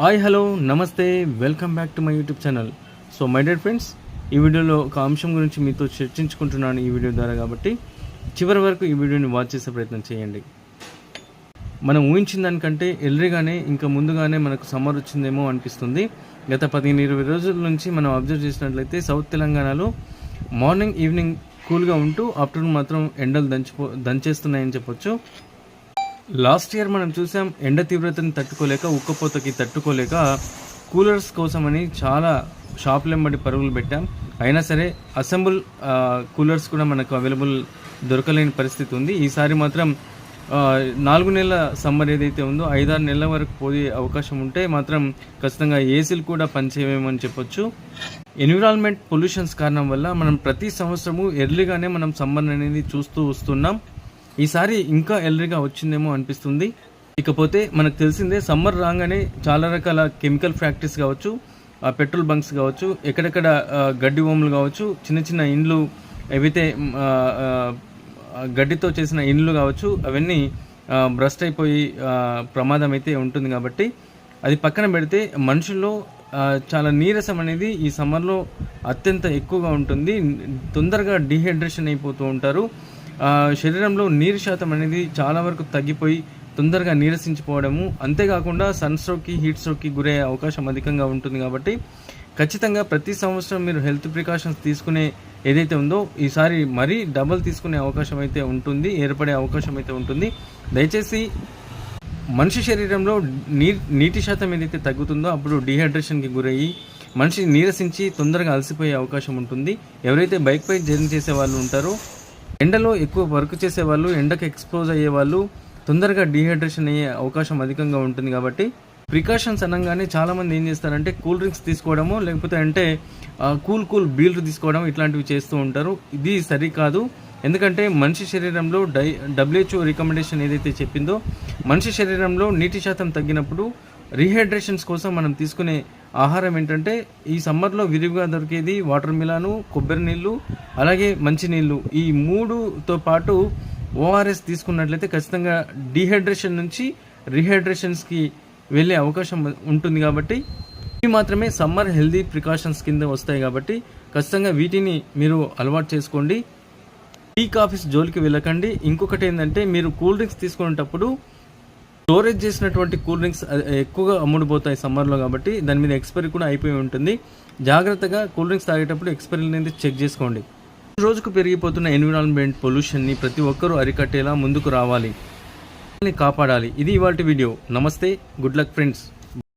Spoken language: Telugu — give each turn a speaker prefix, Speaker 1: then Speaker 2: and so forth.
Speaker 1: హాయ్ హలో నమస్తే welcome back to my YouTube channel so my dear friends ఈ వీడియోలో ఒక అంశం గురించి మీతో చర్చించుకుంటున్నాను ఈ వీడియో ద్వారా కాబట్టి చివరి వరకు ఈ వీడియోని వాచ్ చేసే ప్రయత్నం చేయండి. మనం ఊహించిన దానికంటే ఎల్రిగానే ఇంకా ముందుగానే మనకు సమ్మర్ వచ్చిందేమో అనిపిస్తుంది. గత పదిహేను ఇరవై రోజుల నుంచి మనం అబ్జర్వ్ చేసినట్లయితే సౌత్ తెలంగాణలో మార్నింగ్ ఈవినింగ్ కూల్గా ఉంటూ ఆఫ్టర్నూన్ మాత్రం ఎండలు దంచిపో దంచేస్తున్నాయని చెప్పొచ్చు. లాస్ట్ ఇయర్ మనం చూసాం ఎండ తీవ్రతని తట్టుకోలేక ఉక్కపోతకి తట్టుకోలేక కూలర్స్ కోసమని చాలా షాపులెంబడి పరుగులు పెట్టాం. అయినా సరే అసెంబుల్ కూలర్స్ కూడా మనకు అవైలబుల్ దొరకలేని పరిస్థితి ఉంది. ఈసారి మాత్రం నాలుగు నెలల సమ్మర్ ఏదైతే ఉందో ఐదారు నెలల వరకు పోయే అవకాశం ఉంటే మాత్రం ఖచ్చితంగా ఏసీలు కూడా పనిచేయమని చెప్పొచ్చు. ఎన్విరాన్మెంట్ పొల్యూషన్స్ కారణం వల్ల మనం ప్రతి సంవత్సరము ఎర్లీగానే మనం సమ్మర్ అనేది చూస్తూ వస్తున్నాం. ఈసారి ఇంకా ఎల్లరిగా వచ్చిందేమో అనిపిస్తుంది. ఇకపోతే మనకు తెలిసిందే సమ్మర్ రాగానే చాలా రకాల కెమికల్ ఫ్యాక్టరీస్ కావచ్చు పెట్రోల్ బంక్స్ కావచ్చు ఎక్కడెక్కడ గడ్డి ఓములు కావచ్చు చిన్న చిన్న ఇండ్లు ఏవైతే గడ్డితో చేసిన ఇండ్లు కావచ్చు అవన్నీ బ్రస్ట్ అయిపోయి ప్రమాదం అయితే ఉంటుంది కాబట్టి అది పక్కన పెడితే మనుషుల్లో చాలా నీరసం అనేది ఈ సమ్మర్లో అత్యంత ఎక్కువగా ఉంటుంది. తొందరగా డిహైడ్రేషన్ అయిపోతూ ఉంటారు. శరీరంలో నీరు శాతం అనేది చాలా వరకు తగ్గిపోయి తొందరగా నీరసించిపోవడము. అంతేకాకుండా సన్ స్ట్రోక్కి హీట్ స్ట్రోక్కి గురయ్యే అవకాశం అధికంగా ఉంటుంది కాబట్టి ఖచ్చితంగా ప్రతి సంవత్సరం మీరు హెల్త్ ప్రికాషన్స్ తీసుకునే ఏదైతే ఉందో ఈసారి మరీ డబల్ తీసుకునే అవకాశం అయితే ఉంటుంది ఏర్పడే అవకాశం అయితే ఉంటుంది. దయచేసి మనిషి శరీరంలో నీ నీటి శాతం ఏదైతే తగ్గుతుందో అప్పుడు డిహైడ్రేషన్కి గురయ్యి మనిషి నీరసించి తొందరగా అలసిపోయే అవకాశం ఉంటుంది. ఎవరైతే బైక్పై జర్నీ చేసే వాళ్ళు ఉంటారో ఎండలో ఎక్కువ వర్క్ చేసే వాళ్ళు ఎండకు ఎక్స్పోజ్ అయ్యే వాళ్ళు తొందరగా డిహైడ్రేషన్ అయ్యే అవకాశం అధికంగా ఉంటుంది కాబట్టి ప్రికాషన్స్ అనగానే చాలామంది ఏం చేస్తారంటే కూల్ డ్రింక్స్ తీసుకోవడము లేకపోతే అంటే కూల్ కూల్ బీల్డ్ తీసుకోవడం ఇట్లాంటివి చేస్తూ ఉంటారు. ఇది సరికాదు. ఎందుకంటే మనిషి శరీరంలో డై డబ్ల్యూహెచ్ఓ రికమెండేషన్ ఏదైతే చెప్పిందో మనిషి శరీరంలో నీటి శాతం తగ్గినప్పుడు రీహైడ్రేషన్స్ కోసం మనం తీసుకునే ఆహారం ఏంటంటే ఈ సమ్మర్లో విరివిగా దొరికేది వాటర్ మిలాను కొబ్బరి నీళ్ళు అలాగే మంచినీళ్ళు ఈ మూడుతో పాటు ఓఆర్ఎస్ తీసుకున్నట్లయితే ఖచ్చితంగా డీహైడ్రేషన్ నుంచి రీహైడ్రేషన్స్కి వెళ్ళే అవకాశం ఉంటుంది కాబట్టి ఇవి మాత్రమే సమ్మర్ హెల్దీ ప్రికాషన్స్ కింద వస్తాయి కాబట్టి ఖచ్చితంగా వీటిని మీరు అలవాటు చేసుకోండి. టీ కాఫీస్ జోలికి వెళ్ళకండి. ఇంకొకటి ఏంటంటే మీరు కూల్ డ్రింక్స్ తీసుకునేటప్పుడు స్టోరేజ్ చేసినటువంటి కూల్ డ్రింక్స్ ఎక్కువగా అమ్ముడుపోతాయి సమ్మర్లో కాబట్టి దాని మీద ఎక్స్పైరీ కూడా అయిపోయి ఉంటుంది. జాగ్రత్తగా కూల్ డ్రింక్స్ తాగేటప్పుడు ఎక్స్పైరీ అనేది చెక్ చేసుకోండి. రోజుకు పెరిగిపోతున్న ఎన్విరాన్మెంట్ పొల్యూషన్ని ప్రతి ఒక్కరూ అరికట్టేలా ముందుకు రావాలి. కాపాడాలి. ఇది ఇవాళ వీడియో. నమస్తే. Good luck friends.